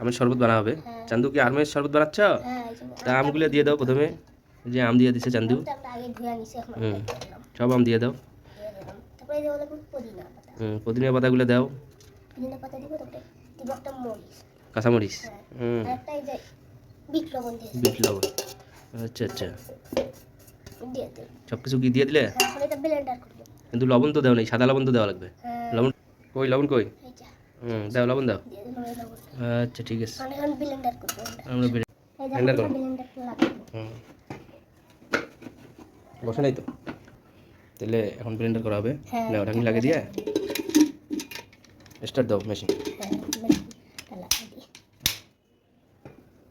আমের শরবত বানা হবে। চান্দু কি আমের শরবত বানাচ্ছ? তা আমগুলো দিয়ে দাও প্রথমে। যে আম দিয়ে দিছে চান্দু। হুম। সব আম দিয়ে দাও। হুম পুদিনা পাতাগুলো দাও। কাঁচামরিচ। হ্যাঁ হুম। বিট লবণ আচ্ছা আচ্ছা। সব কিছু কি দিয়ে দিলে? হ্যাঁ কিন্তু লবণ তো দেও নেই সাদা লবণ তো দেওয়া লাগবে। হ্যাঁ। লবণ কই লবণ কই? হুম দাও লবণ দাও। আচ্ছা ঠিক আছে। মানে এখন ব্লেন্ডার করব। আমরা আমরা বেড়ে এই যে Blender করো। ব্লেন্ডার লাগাবো হুম বসে নাই তো। তাহলে এখন ব্লেন্ডার করা হবে। হ্যাঁ। না ওটা লাগিয়ে দিয়ে স্টার্ট দাও মেশিন হ্যাঁ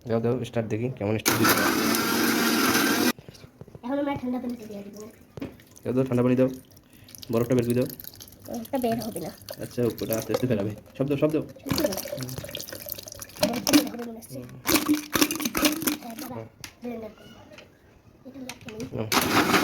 দাও দাও স্টার্ট দেখি কেমন স্টার্ট দিতে এখন ঠান্ডা দিয়ে দিব। দাও দাও ঠান্ডা পানি দাও। বরফটা বের করে দাও। এটা বের হবে না। আচ্ছা ওটা আস্তে আস্তে ফেরাবে সব দাও সব দাও। blender করব। এটা লাগবে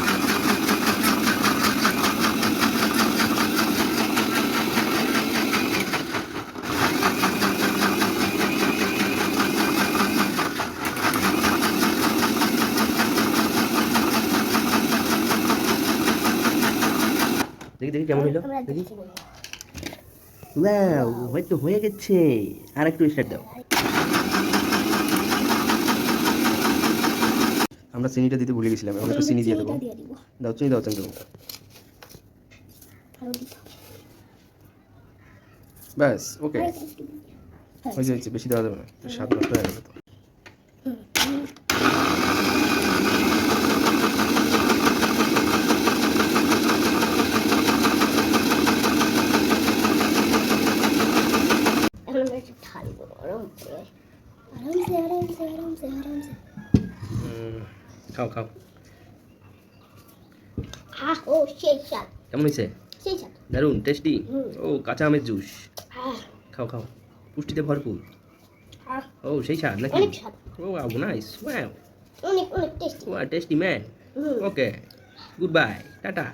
দেখি দেখি কেমন হইল দেখি। ওয়াও হয়তো হয়ে গেছে। আর একটু স্টার্ট দাও। আমরা চিনিটা দিতে ভুলে গেছিলাম এখন একটু চিনি দিয়ে দেবো। দাও চিনি দাও হবে। ব্যাস ওকে। হ্যাঁ, যাচ্ছে বেশি দেওয়া যাবে না স্বাদ নষ্ট হয়ে যাবে তো হুম, হুম। এখন আমরা একটু ঢালবো আরাম করে আরামসে আরামসে আরামসে আরামসে খাও খাও। আহ ও সেই স্বাদ কেমন হয়েছে সেই স্বাদ টেস্টি ও কাঁচা আমের জুস খাও খাও। পুষ্টিতে ভরপুর। ও সেই স্বাদ নাকি? ও ওয়াও নাইস ওয়াও অনেক অনেক টেস্টি ওয়া tasty man okay good bye tata.